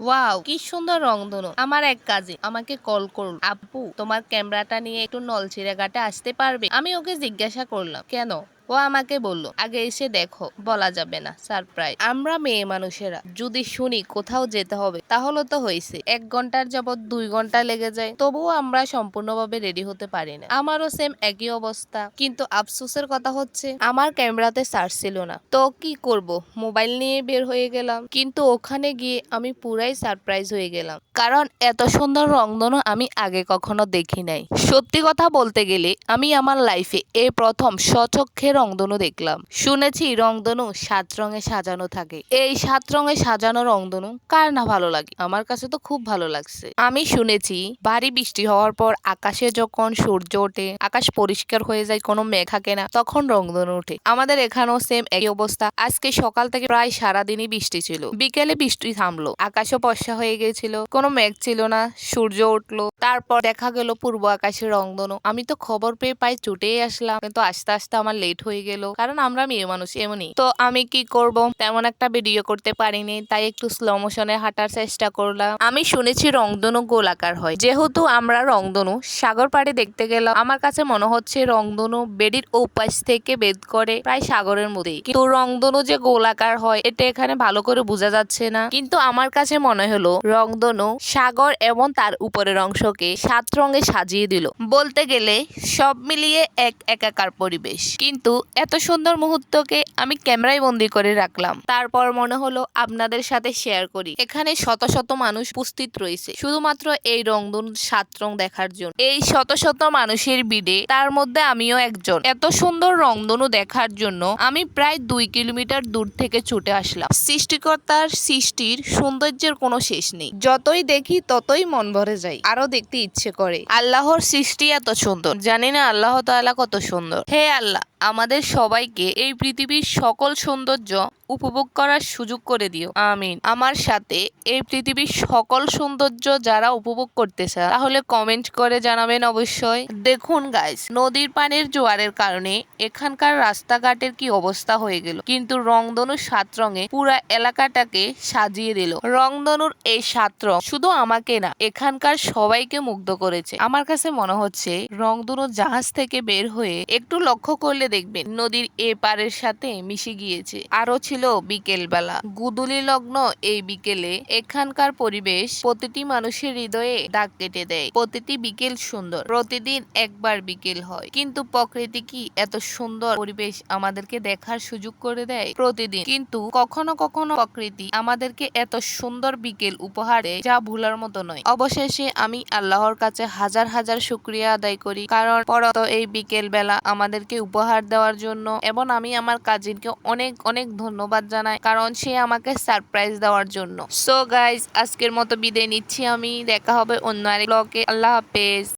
Wow, কি সুন্দর রংধনু আমার এক কাজে আমাকে কল করল আপু তোমার ক্যামেরাটা নিয়ে একটু নলছিরাঘাটে আসতে পারবে? আমি ওকে জিজ্ঞাসা করলাম, কেন? ও আমাকে বলল, আগে এসে দেখো, বলা যাবে না সারপ্রাইজ আমরা মেয়ে মানুষেরা, যদি শুনি কোথাও যেতে হবে, তাহলে তো হয়েছে। এক ঘণ্টার যাবত দুই ঘণ্টা লেগে যায়, তবুও আমরা সম্পূর্ণভাবে রেডি হতে পারি না। আমারও সেম একই অবস্থা। কিন্তু আফসোসের কথা হচ্ছে, আমার ক্যামেরাতে চার্জ ছিল না। তো কি করব? মোবাইল নিয়ে বের হয়ে গেলাম। কিন্তু ওখানে গিয়ে আমি পুরাই সারপ্রাইজ হয়ে গেলাম। কারণ এত সুন্দর রংধনু আমি আগে কখনো দেখি নাই। সত্যি কথা বলতে গেলে, আমি আমার লাইফে এ প্রথম স্বচক্ষে রংধনু দেখলাম। শুনেছি রংধনু সাত রঙে সাজানো থাকে। এই সাত রঙে সাজানো রংধনু কার না ভালো লাগে? আমার কাছে তো খুব ভালো লাগছে। আমি শুনেছি, ভারী বৃষ্টি হওয়ার পর আকাশে যখন সূর্য ওঠে, আকাশ পরিষ্কার হয়ে যায়, কোনো মেঘ থাকে না, তখন রংধনু ওঠে। আমাদের এখানেও সেম একই অবস্থা। আজকে সকাল থেকে প্রায় সারাদিনই বৃষ্টি ছিল। বিকেলে বৃষ্টি থামলো। আকাশও বর্ষা হয়ে গেছিল কোনো মেঘ ছিল না। সূর্য উঠল। তারপর দেখা গেল পূর্ব আকাশের রংধনু আমি তো খবর পেয়ে প্রায় ছুটেই আসলাম। কিন্তু আস্তে আস্তে আমার লেট হয়ে গেল। কারণ আমরা মেয়ে মানুষ, এমনই। তো আমি কি করব? তেমন একটা ভিডিও করতে পারিনি, তাই একটু স্লো মোশনে হাঁটার চেষ্টা করলাম। আমি শুনেছি রংধনু গোলাকার হয়। যেহেতু আমরা রংধনু সাগর পাড়ে দেখতে গেলাম। আমার কাছে মনে হচ্ছে রংধনু বেডির উপাস থেকে বেদ করে প্রায় সাগরের মধ্যেই। কিন্তু রংধনু যে গোলাকার হয়, এটা এখানে ভালো করে বোঝা যাচ্ছে না। কিন্তু আমার কাছে মনে হলো রংধনু সাগর এবং তার উপরের অংশকে সাত রঙে সাজিয়ে দিল। বলতে গেলে সব মিলিয়ে এক একাকার পরিবেশ। কিন্তু এত সুন্দর মুহূর্তকে আমি ক্যামেরায় বন্দি করে রাখলাম। তারপর মনে হলো আপনাদের সাথে শেয়ার করি। এখানে শত শত মানুষ উপস্থিত রয়েছে। শুধুমাত্র এই রংধনু সাত রং দেখার জন্য। এই শত শত মানুষের বিডে তার মধ্যে আমিও একজন। এত সুন্দর রংধনু দেখার জন্য আমি প্রায় দুই কিলোমিটার দূর থেকে ছুটে আসলাম। সৃষ্টিকর্তার সৃষ্টির সৌন্দর্যের কোনো শেষ নেই। যতই দেখি ততই মন ভরে যায়। আরও দেখতে ইচ্ছে করে। আল্লাহর সৃষ্টি এত সুন্দর। জানি না আল্লাহ তালা কত সুন্দর। হে আল্লাহ আমাদের সবাইকে এই পৃথিবীর সকল সৌন্দর্য উপভোগ করার সুযোগ করে দিও। আমিন। আমার সাথে এই পৃথিবীর সকল সৌন্দর্য যারা উপভোগ করতে চায়, তাহলে কমেন্ট করে জানাবেন অবশ্যই। দেখুন গাইস নদীর পানির জোয়ারের কারণে এখানকার রাস্তাঘাটের কি অবস্থা হয়ে গেল। কিন্তু রংধনু সাত রঙে পুরা এলাকাটাকে সাজিয়ে দিল। রংধনুর এই সাত রং শুধু আমাকে না, এখানকার সবাইকে মুগ্ধ করেছে। আমার কাছে মনে হচ্ছে রংধনু জাহাজ থেকে বের হয়ে একটু লক্ষ্য করলে দেখবেন। নদীর এ পারের সাথে মিশে গিয়েছে। আরও ছিল বিকেল বেলা গুদুলি লগ্ন এই বিকেলে এখানকার পরিবেশ প্রতিটি মানুষের হৃদয়ে দাগ কেটে দেয়। প্রতিটি বিকেল সুন্দর, প্রতিদিন একবার বিকেল হয়। কিন্তু প্রকৃতি কি এত সুন্দর পরিবেশ আমাদেরকে দেখার সুযোগ করে দেয়? প্রতিদিন। কিন্তু কখনো কখনো প্রকৃতি আমাদেরকে এত সুন্দর বিকেল উপহার যা ভুলার মতো নয়। অবশেষে আমি আল্লাহর কাছে হাজার হাজার শুক্রিয়া আদায় করি। কারণ পরত এই বিকেল বেলা আমাদেরকে উপহার দেওয়ার জন্য এবং আমি আমার কাজিনকে অনেক অনেক ধন্যবাদ জানাই কারণ সে আমাকে সারপ্রাইজ দেওয়ার জন্য। সো গাইজ আজকের মতো বিদায় নিচ্ছি আমি। দেখা হবে অন্য আরেক ব্লগে আল্লাহ হাফেজ।